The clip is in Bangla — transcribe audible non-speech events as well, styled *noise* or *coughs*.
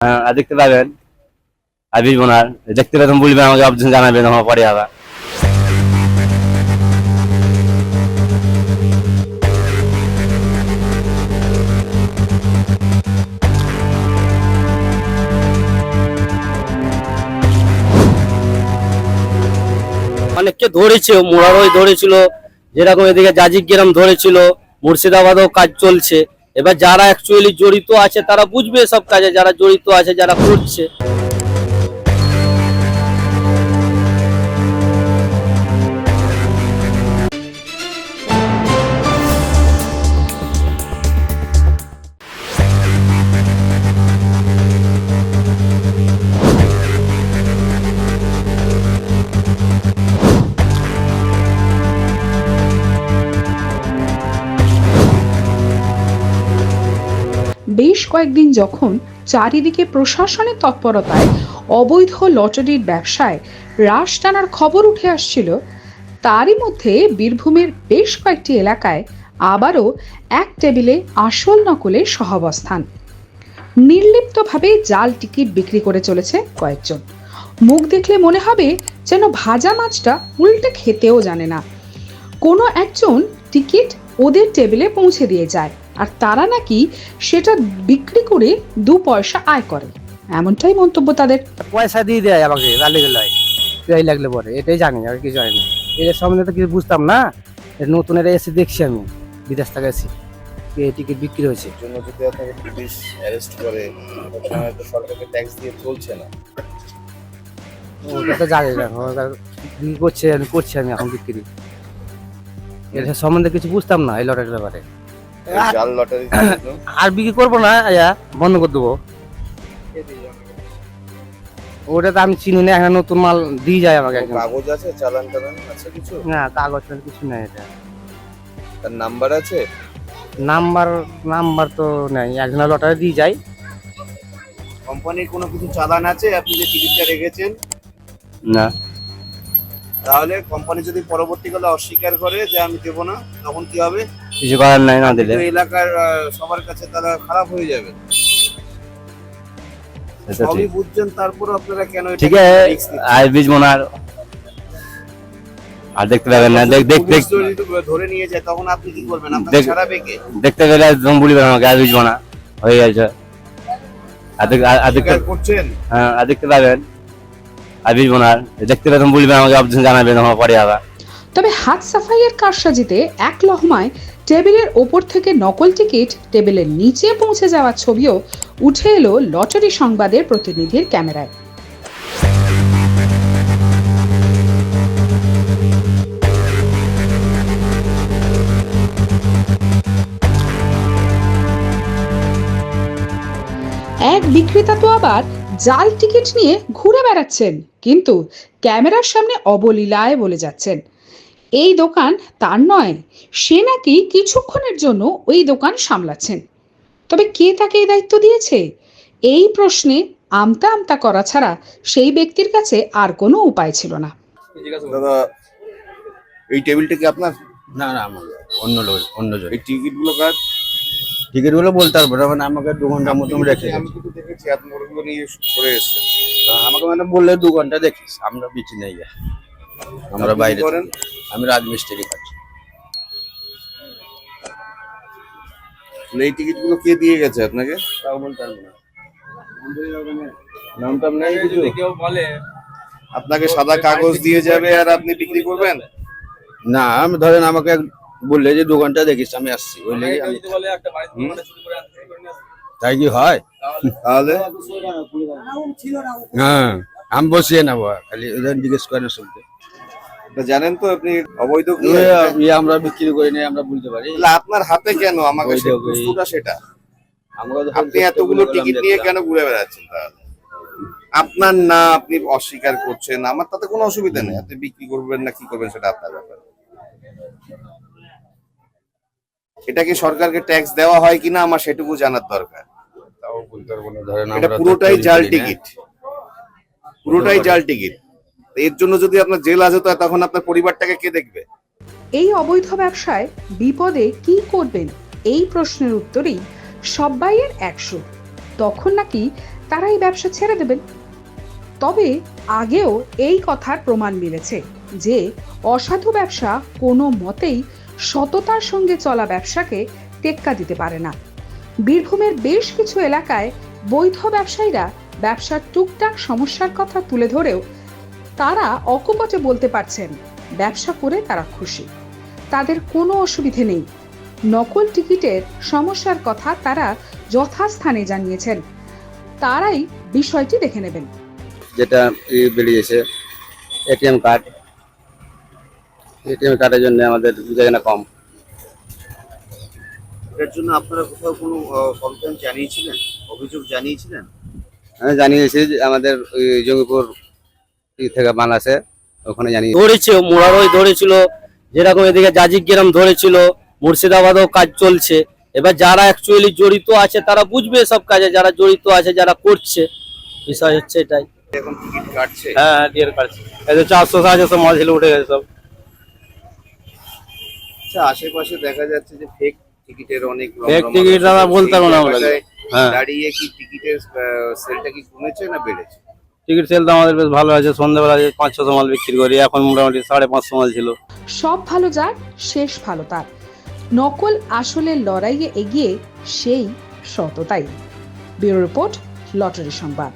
হ্যাঁ আর দেখতে পাবেন। আর বিল বোনার। দেখতে পেতাম বলবেন আমাকে অপশন জানাবেন আমার পরে আবার। অনেককে ধরেছে মোরারই ধরেছিল, যেরকম এদিকে জাজিক গ্রাম ধরেছিল, মুর্শিদাবাদেও কাজ চলছে। এবার যারা অ্যাকচুয়ালি জড়িত আছে তারা বুঝবে সব কাজে যারা জড়িত আছে যারা করছে। বেশ কয়েকদিন যখন চারিদিকে প্রশাসনের তৎপরতায় অবৈধ লটারির ব্যবসায় হ্রাস টানার খবর উঠে আসছিল, তারই মধ্যে বীরভূমের বেশ কয়েকটি এলাকায় আবারও এক টেবিলে আসল নকলে সহাবস্থান। নির্লিপ্তভাবে জাল টিকিট বিক্রি করে চলেছে কয়েকজন। মুখ দেখলে মনে হবে যেন ভাজা মাছটা উল্টে খেতেও জানে না। কোনো একজন টিকিট ওদের টেবিলে পৌঁছে দিয়ে যায়। আর তারা নাকি সেটা বিক্রি করে দু পয়সা আয় করে। এমনটাই মন্তব্য তাদের। পয়সা দিয়ে দেয় আমাকে রালি এই লাগলে পরে এটাই জানি আর কিছু জানি না। এদের সম্বন্ধে তো কিছু বুঝতাম না। নতুন এটা এসে দেখছি আমি বিদেশ থেকে এসে। টিকিট বিক্রি হয়েছে? জন্য যদি আপনাকে পুলিশ অ্যারেস্ট করে হয়তো সরকারকে ট্যাক্স দিয়ে চলছে না। ওটা তো জানি না। ওটা করছে আমি করছি আমি এখন বিক্রি। এর সম্বন্ধে কিছু বুঝতাম না এই লটারির ব্যাপারে। জাল লটারি *coughs* আর বিক্রি করব না আয়া বন্ধ করে দেবো। ওটা তো আমি চিনি না একটা নতুন মাল দিয়ে যায় আমাকে। কাগজ আছে? চালান টালান আছে কিছু? না কাগজ টাগজ কিছু নেই এটা। তার নাম্বার আছে? নাম্বার নাম্বার তো নেই। একজন লটারি দিয়ে যায়। কোম্পানির কোনো কিছু চালান আছে? আপনি যে টিকিটটা রেখেছেন? না। তাহলে কোম্পানি যদি পরবর্তীকালে অস্বীকার করে যে আমি দেবো না তখন কি হবে? কিছু করার নাই না দিলে। এলাকার সবার কাছে তারা খারাপ হয়ে যাবে। সবই বুঝছেন তারপর আপনারা কেন ঠিক আছে? আর বীজ বোনার আর দেখতে পাবেন না দেখ দেখ দেখ। যদি ধরে নিয়ে যায় তখন আপনি কি করবেন? আপনাকে দেখ- ছাড়াবে কে? দেখতে পেলে একদম বলবেন আমাকে আর বীজ বোনা হয়ে গেছে। স্বীকার করছেন? হ্যাঁ আর দেখতে পাবেন। আর বোনার, দেখতে পেতাম বলবেন আমাকে অপশন জানাবেন, আমার পরে আবার। তবে হাত সাফাইয়ের কারসাজিতে এক লহমায় টেবিলের ওপর থেকে নকল টিকিট টেবিলের নিচে পৌঁছে যাওয়ার ছবিও উঠে এলো লটারি সংবাদের প্রতিনিধির ক্যামেরায়। এক বিক্রেতা তো আবার জাল টিকিট নিয়ে ঘুরে বেড়াচ্ছেন কিন্তু ক্যামেরার সামনে অবলীলায় বলে যাচ্ছেন। এই দোকান তার নয় সে নাকি কিছুক্ষণের জন্য ওই দোকান সামলাচ্ছেন। তবে কে তাকে এই দায়িত্ব দিয়েছে? এই প্রশ্নে আমতা আমতা করা ছাড়া সেই ব্যক্তির কাছে আর কোনো উপায় ছিল না। দাদা এই টেবিলটা কি আপনার? না না আমার অন্য লোক অন্য জন। এই টিকিটগুলো কার? টিকিটগুলো বলতে পারব না মানে আমাকে দু ঘণ্টার মতন রেখে আমি কিন্তু দেখেছি আপনি ওগুলো নিয়ে সরে এসেছেন। আমাকে মানে বললে দু ঘণ্টা দেখিস আমরা বিচি নেই গা। আমরা বাইরে করেন? আমি রাজমিস্ত্রি কাজ এই টিকিটগুলো কে দিয়ে গেছে আপনাকে? তাও বলতে পারব না। কিছু? আপনাকে সাদা কাগজ দিয়ে যাবে আর আপনি বিক্রি করবেন? না আমি ধরেন আমাকে বললে যে দোকানটা দেখিস আমি আসছি। ওই লেগে আমি তাই কি হয়? তাহলে? হ্যাঁ আমি বসিয়ে নেব খালি ওদের জিজ্ঞেস করেন শুনতে। জানেন তো আপনি অবৈধ ইয়ে আমরা বিক্রি করি নাই আমরা বলতে পারি। আপনার হাতে কেন? আমাকে সেটা। আপনি এতগুলো টিকিট নিয়ে কেন ঘুরে বেড়াচ্ছেন তাহলে? আপনার না আপনি অস্বীকার করছেন আমার তাতে কোনো অসুবিধা নেই। আপনি বিক্রি করবেন না কি করবেন সেটা আপনার ব্যাপার। এটা কি সরকারকে ট্যাক্স দেওয়া হয় কিনা আমার সেটুকু জানার দরকার। তাও বলতে পারব না ধরেন এটা আমরা পুরোটাই জাল না। টিকিট পুরোটাই জাল টিকিট এর জন্য যদি আপনার জেল আছে তো তখন আপনার পরিবারটাকে কে দেখবে? এই অবৈধ ব্যবসায় বিপদে কি করবেন? এই প্রশ্নের উত্তরেই সব্বাইয়ের একশো। তখন নাকি তারা এই ব্যবসা ছেড়ে দেবেন। তবে আগেও এই কথার প্রমাণ মিলেছে যে অসাধু ব্যবসা কোনো মতেই সততার সঙ্গে চলা ব্যবসাকে টেক্কা দিতে পারে না। বীরভূমের বেশ কিছু এলাকায় বৈধ ব্যবসায়ীরা ব্যবসার টুকটাক সমস্যার কথা তুলে ধরেও তারা অকপটে বলতে পারছেন, ব্যবসা করে তারা খুশি। তাদের কোনো অসুবিধে নেই। নকল টিকিটের সমস্যার কথা তারা যথাস্থানে জানিয়েছেন। তারাই বিষয়টি দেখে নেবেন। যেটা বেরিয়েছে, এটিএম কার্ড। এটিএম কার্ডের জন্য আমাদের যেখানে কম। এটার জন্য আপনারা কোথাও কোনো কমপ্লেন জানিয়েছিলেন? অভিযোগ জানিয়েছিলেন? আমি জানিয়েছি যে আমাদের ওই জঙ্গিপুর ই থেকে মাল আছে ওখানে জানিয়ে ধরেছে মোড়ারই ধরেছিল যেরকম এদিকে জাজিক গ্রাম ধরেছিল মুর্শিদাবাদেও কাজ চলছে। এবার যারা অ্যাকচুয়ালি জড়িত আছে তারা বুঝবে সব কাজে যারা জড়িত আছে যারা করছে বিষয় হচ্ছে এটাই। এখন টিকিট কাটছে? হ্যাঁ ডিএর কাটছে। এই যে চারশো সাড়ে মাল ছিল উঠে গেছে সব। আচ্ছা আশেপাশে দেখা যাচ্ছে যে ফেক টিকিটের অনেক ticket রয়েছে। আমরা বলতে পারব না আমরা। হ্যাঁ। দাঁড়িয়ে কি টিকিটের সেলটা কি কমেছে না বেড়েছে? টিকিট সেল তো আমাদের বেশ ভালো আছে সন্ধ্যাবেলা পাঁচ ছশো মাল বিক্রি করি। এখন মোটামুটি সাড়ে পাঁচশো মাল ছিল। সব ভালো যার শেষ ভালো তার। নকল আসলের লড়াইয়ে এগিয়ে সেই সততাই। ব্যুরো রিপোর্ট লটারি সংবাদ।